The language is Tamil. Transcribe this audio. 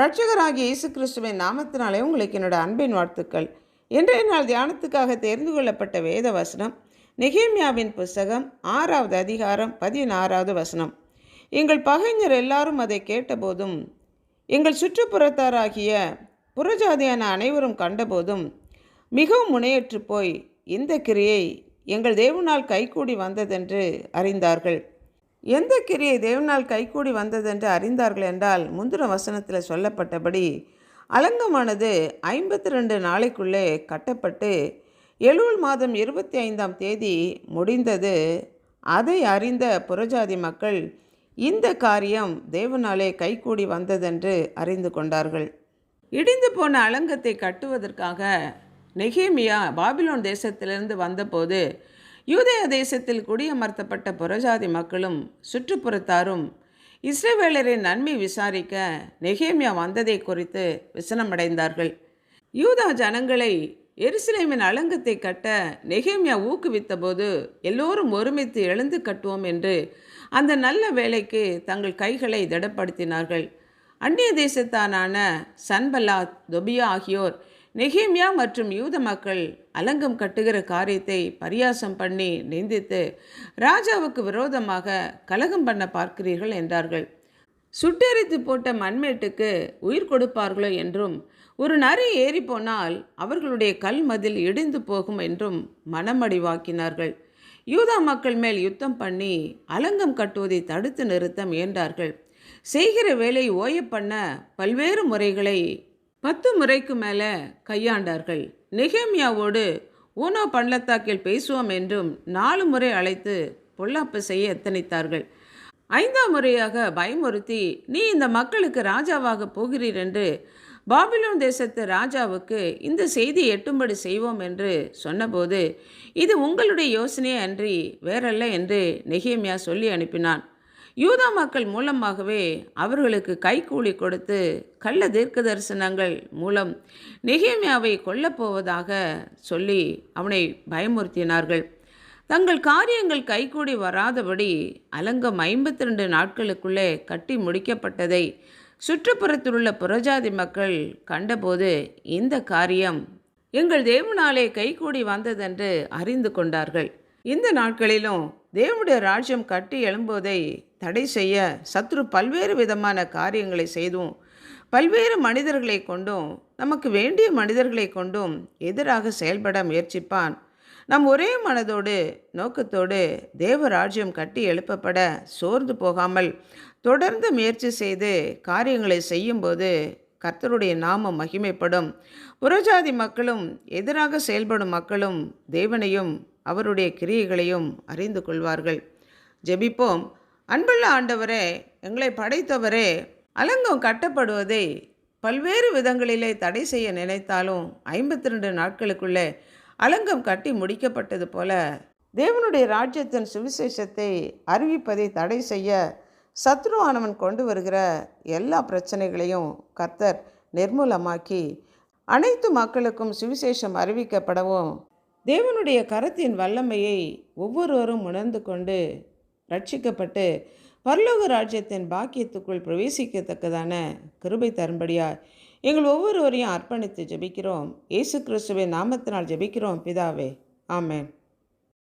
இரட்சகராகிய இயேசு கிறிஸ்துவின் நாமத்தினாலே உங்களுக்கு என்னோட அன்பின் வாழ்த்துக்கள். இன்றைய நாள் தியானத்துக்காக தெரிந்து கொள்ளப்பட்ட வேத வசனம் நெகேமியாவின் புஸ்தகம் ஆறாவது அதிகாரம் பதினாறாவது வசனம். எங்கள் பகைஞர் எல்லாரும் அதை கேட்டபோதும் எங்கள் சுற்றுப்புறத்தாராகிய புறஜாதியான அனைவரும் கண்டபோதும் மிகவும் முனையற்று போய் இந்த கிரியை எங்கள் தேவனால் கைகூடி வந்ததென்று அறிந்தார்கள். எந்த கிரியை தேவனால் கைகூடி வந்ததென்று அறிந்தார்கள் என்றால் முந்திர வசனத்தில் சொல்லப்பட்டபடி அலங்கமானது ஐம்பத்தி ரெண்டு நாளைக்குள்ளே கட்டப்பட்டு எழுவல் மாதம் இருபத்தி ஐந்தாம் தேதி முடிந்தது. அதை அறிந்த புறஜாதி மக்கள் இந்த காரியம் தேவனாலே கைகூடி வந்ததென்று அறிந்து கொண்டார்கள். இடிந்து போன அலங்கத்தை கட்டுவதற்காக நெகேமியா பாபிலோன் தேசத்திலிருந்து வந்தபோது யூதேய தேசத்தில் குடியமர்த்தப்பட்ட புறஜாதி மக்களும் சுற்றுப்புறத்தாரும் இஸ்ரேவேலரின் நன்மை விசாரிக்க நெகேமியா வந்ததை குறித்து விசனமடைந்தார்கள். யூதா ஜனங்களை எருசலேமின் அலங்கத்தை கட்ட நெகேமியா ஊக்குவித்த போது எல்லோரும் ஒருமித்து எழுந்து கட்டுவோம் என்று அந்த நல்ல வேலைக்கு தங்கள் கைகளை திடப்படுத்தினார்கள். அந்நிய தேசத்தானான சன்பலாத் தொபியா ஆகியோர் நெகிமியா மற்றும் யூத மக்கள் அலங்கம் கட்டுகிற காரியத்தை பரியாசம் பண்ணி நிந்தித்து ராஜாவுக்கு விரோதமாக கலகம் பண்ண பார்க்கிறீர்கள் என்றார்கள். சுட்டெரித்து போட்ட மண்மேட்டுக்கு உயிர் கொடுப்பார்களோ என்றும் ஒரு நரி ஏறி போனால் அவர்களுடைய கல் மதில் இடிந்து போகும் என்றும் மனமடிவாக்கினார்கள். யூதா மக்கள் மேல் யுத்தம் பண்ணி அலங்கம் கட்டுவதை தடுத்து நிறுத்த முயன்றார்கள். செய்கிற வேலை ஓய பண்ண பல்வேறு முறைகளை பத்து முறைக்கு மேலே கையாண்டார்கள். நெகேமியாவோடு ஊனோ பள்ளத்தாக்கில் பேசுவோம் என்றும் நாலு முறை அழைத்து பொல்லாப்பு செய்ய எத்தனித்தார்கள். ஐந்தாம் முறையாக பயமுறுத்தி நீ இந்த மக்களுக்கு ராஜாவாக போகிறீர் என்று பாபிலோன் தேசத்து ராஜாவுக்கு இந்த செய்தி எட்டும்படி செய்வோம் என்று சொன்னபோது இது உங்களுடைய யோசனையே அன்றி வேறல்ல என்று நெகேமியா சொல்லி அனுப்பினான். யூதா மக்கள் மூலமாகவே அவர்களுக்கு கைக்கூலி கொடுத்து கள்ள தீர்க்க தரிசனங்கள் மூலம் நெகேமியாவை கொல்லப்போவதாக சொல்லி அவனை பயமுறுத்தினார்கள். தங்கள் காரியங்கள் கைகூடி வராதபடி அலங்கம் ஐம்பத்தி ரெண்டு நாட்களுக்குள்ளே கட்டி முடிக்கப்பட்டதை சுற்றுப்புறத்தில் உள்ள புறஜாதி மக்கள் கண்டபோது இந்த காரியம் எங்கள் தேவனாலே கைகூடி வந்ததென்று அறிந்து கொண்டார்கள். இந்த நாட்களிலும் தேவனுடைய ராஜ்யம் கட்டி எழும்போதை தடை செய்ய சத்ரு பல்வேறு விதமான காரியங்களை செய்தும் பல்வேறு மனிதர்களை கொண்டும் நமக்கு வேண்டிய மனிதர்களை கொண்டும் எதிராக செயல்பட முயற்சிப்பான். நம் ஒரே மனதோடு நோக்கத்தோடு தேவராஜ்யம் கட்டி எழுப்பப்பட சோர்ந்து போகாமல் தொடர்ந்து முயற்சி செய்து காரியங்களை செய்யும்போது கர்த்தருடைய நாமம் மகிமைப்படும். புறஜாதி மக்களும் எதிராக செயல்படும் மக்களும் தேவனையும் அவருடைய கிரியைகளையும் அறிந்து கொள்வார்கள். ஜெபிப்போம். அன்புள்ள ஆண்டவரே எங்களை படைத்தவரே அலங்கம் கட்டப்படுவதை பல்வேறு விதங்களிலே தடை செய்ய நினைத்தாலும் ஐம்பத்தி ரெண்டு நாட்களுக்குள்ளே அலங்கம் கட்டி முடிக்கப்பட்டது போல தேவனுடைய ராஜ்யத்தின் சுவிசேஷத்தை அறிவிப்பதை தடை செய்ய சத்ருவானவன் கொண்டு வருகிற எல்லா பிரச்சனைகளையும் கர்த்தர் நிர்மூலமாக்கி அனைத்து மக்களுக்கும் சுவிசேஷம் அறிவிக்கப்படவும் தேவனுடைய கரத்தின் வல்லமையை ஒவ்வொருவரும் உணர்ந்து கொண்டு ரட்சிக்கப்பட்டு பரலோக ராஜ்யத்தின் பாக்கியத்துக்குள் பிரவேசிக்கத்தக்கதான கிருபை தரும்படியாய் எங்கள் ஒவ்வொருவரையும் அர்ப்பணித்து ஜெபிக்கிறோம். இயேசு கிறிஸ்துவின் நாமத்தினால் ஜெபிக்கிறோம். பிதாவே ஆமேன்.